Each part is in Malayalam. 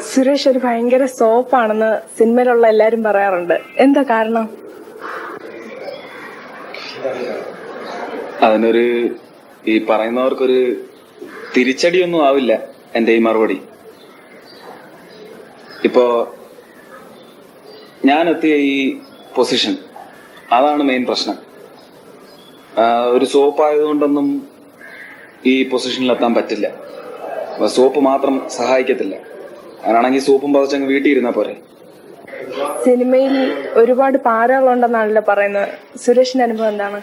സുരേഷ് ഒരു ഭയങ്കര സോപ്പാണെന്ന് സിനിമയിലുള്ള എല്ലാരും പറയാറുണ്ട്. എന്താ കാരണം? അതിനൊരു ഈ പറയുന്നവർക്കൊരു തിരിച്ചടിയൊന്നും ആവില്ല എന്റെ ഈ മറുപടി. ഇപ്പോ ഞാൻ എത്തിയ ഈ പൊസിഷൻ അതാണ് മെയിൻ പ്രശ്നം. ഒരു സോപ്പ് ആയതുകൊണ്ടൊന്നും ഈ പൊസിഷനിൽ എത്താൻ പറ്റില്ല. സോപ്പ് മാത്രം സഹായിക്കത്തില്ല. അങ്ങനാണെങ്കിൽ സൂപ്പും പതച്ചങ്ങ് വീട്ടിൽ ഇരുന്നാ പോരെ. സിനിമയിൽ ഒരുപാട് പാരകളുണ്ടെന്നാണല്ലോ പറയുന്നത്. സുരേഷിന്റെ അനുഭവം എന്താണ്?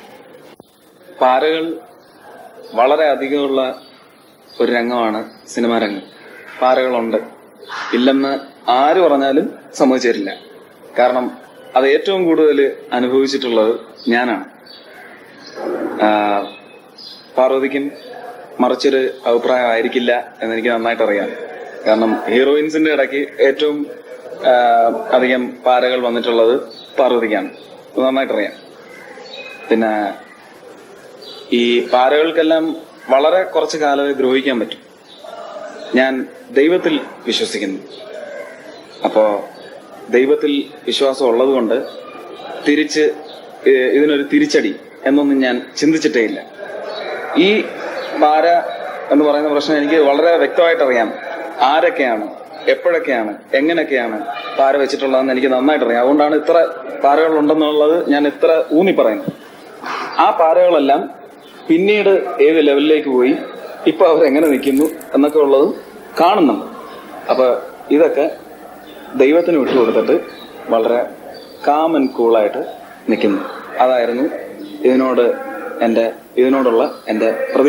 പാരകൾ വളരെ അധികമുള്ള ഒരു രംഗമാണ് സിനിമാ രംഗം. പാരകളുണ്ട്. ഇല്ലെന്ന് ആര് പറഞ്ഞാലും സമ്മതിച്ചേരില്ല കാരണം അത് ഏറ്റവും കൂടുതൽ അനുഭവിച്ചിട്ടുള്ളത് ഞാനാണ്. പാർവതിക്കും മറിച്ചൊരു അഭിപ്രായം ആയിരിക്കില്ല എന്നെനിക്ക് നന്നായിട്ട് അറിയാം കാരണം ഹീറോയിൻസിന്റെ ഇടയ്ക്ക് ഏറ്റവും അധികം പാരകൾ വന്നിട്ടുള്ളത് പാർവതിക്കാണ്. നന്നായിട്ടറിയാം. പിന്നെ ഈ പാരകൾക്കെല്ലാം വളരെ കുറച്ച് കാലമേ ദ്രോഹിക്കാൻ പറ്റും. ഞാൻ ദൈവത്തിൽ വിശ്വസിക്കുന്നു. അപ്പോ ദൈവത്തിൽ വിശ്വാസം ഉള്ളതുകൊണ്ട് തിരിച്ച് ഇതിനൊരു തിരിച്ചടി എന്നൊന്നും ഞാൻ ചിന്തിച്ചിട്ടേ ഇല്ല. ഈ പാര എന്ന് പറയുന്ന പ്രശ്നം എനിക്ക് വളരെ വ്യക്തമായിട്ട് അറിയാം ആരൊക്കെയാണ്? എപ്പോഴൊക്കെയാണ്? എങ്ങനെയൊക്കെയാണ് പാര വെച്ചിട്ടുള്ളതെന്ന് എനിക്ക് നന്നായിട്ട് അറിയാം അതുകൊണ്ടാണ് ഇത്ര പാരകൾ ഉണ്ടെന്നുള്ളത് ഞാൻ ഇത്ര ഊന്നി പറയുന്നത്. ആ പാരകളെല്ലാം പിന്നീട് ഏത് ലെവലിലേക്ക് പോയി ഇപ്പൊ അവരെങ്ങനെ നിൽക്കുന്നു എന്നൊക്കെ ഉള്ളത് കാണുന്നുണ്ട്. അപ്പൊ ഇതൊക്കെ ദൈവത്തിന് വിട്ടുകൊടുത്തിട്ട് വളരെ കാമൻ കൂളായിട്ട് നിൽക്കുന്നു. അതായിരുന്നു ഇതിനോട് എന്റെ ഇതിനോടുള്ള എന്റെ പ്രതി